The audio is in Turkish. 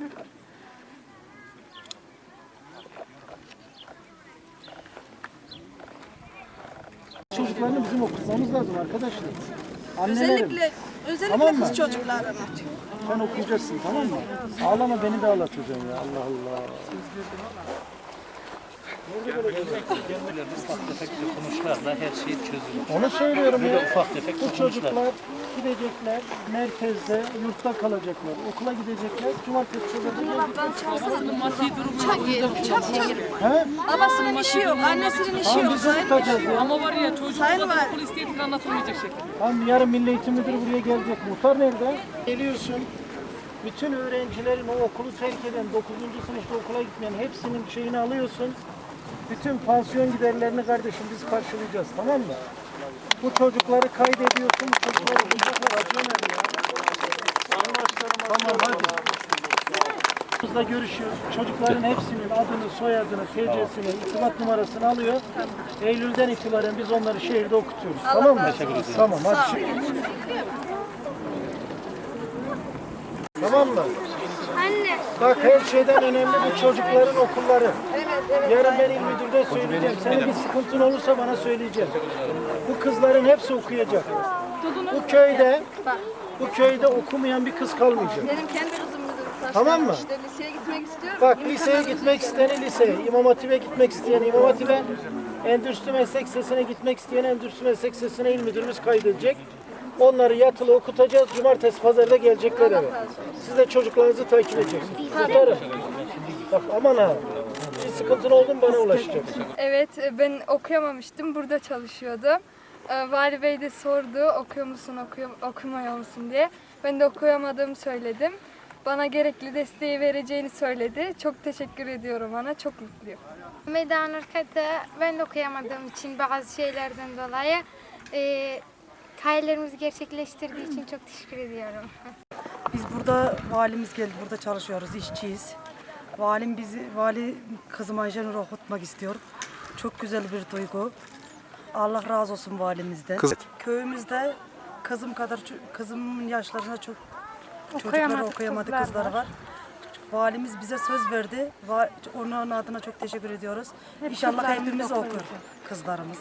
Çocuklarını bizim okutmamız lazım arkadaşlar. Annelerim. Özellikle özellikle Tamam kız çocuklarına. Sen okuyacaksın tamam mı? Ağlama beni de ağlatacaksın ya Allah Allah. Ufak tefek dokunuşlarla her şey çözülür. Onu söylüyorum Böyle ya. ufak tefek Bu dokunuşlar. çocuklar gidecekler, merkezde, yurtta kalacaklar, okula gidecekler, cumartesi pazarda Maddi durumu He? Babasının işi yok, annesinin işi Tamam yok. biz de okutacağız ya. ama var ya çocuğun Sayın da var. okul istediğini anlatılmayacak şekilde. Tamam yarın Milli Eğitim Müdürü buraya gelecek. Muhtar nerede? Geliyorsun. Bütün öğrencilerin o okulu terk eden, 9. sınıfta okula gitmeyen hepsinin şeyini alıyorsun. Bütün pansiyon giderlerini kardeşim biz karşılayacağız tamam mı? Bu çocukları kaydediyorsun, bu çocukları okuyacaklar acıyorlar ya. Tamam hadi. Bizle görüşüyoruz. Çocukların hepsinin adını, soyadını, TC'sini, irtibat numarasını alıyor. Eylül'den itibaren biz onları şehirde okutuyoruz. tamam mı? Tamam hadi. Tamam mı? Anne. Bak her şeyden önemli bu çocukların okulları. Yarın ben il müdürde söyleyeceğim. Senin bir sıkıntın olursa bana söyleyeceğim. Bu kızların hepsi okuyacak. Bu köyde bu köyde okumayan bir kız kalmayacak. Benim kendi kızım Tamam mı? İşte liseye gitmek istiyorum. Bak İmkanı liseye gitmek isteyeni liseye, İmam Hatip'e gitmek isteyen İmam Hatip'e, Endüstri Meslek Lisesi'ne gitmek isteyen Endüstri Meslek Lisesi'ne il müdürümüz kaydedecek. Onları yatılı okutacağız. Cumartesi pazarda gelecekler eve. Siz de çocuklarınızı takip edeceksiniz. Tutarım. Bak aman ha. Bir sıkıntın oldu mu bana ulaşacaksın. Evet e, ben okuyamamıştım. Burada çalışıyordum. Ee, Vali Bey de sordu okuyor musun okuyor, okumuyor musun diye. Ben de okuyamadığımı söyledim. Bana gerekli desteği vereceğini söyledi. Çok teşekkür ediyorum ona. Çok mutluyum. Meydan Irkat'ı ben de okuyamadığım için bazı şeylerden dolayı e, hayallerimizi gerçekleştirdiği için çok teşekkür ediyorum. Biz burada valimiz geldi, burada çalışıyoruz, işçiyiz. Valim bizi, vali kızım Ayşenur'u okutmak istiyor. Çok güzel bir duygu. Allah razı olsun valimizden. Köyümüzde kızım kadar, kızımın yaşlarına çok çocukları okuyamadı kızlar kızlar var. var. Valimiz bize söz verdi. Va- Onun adına çok teşekkür ediyoruz. İnşallah kızlarımız hepimiz okur. okur kızlarımız.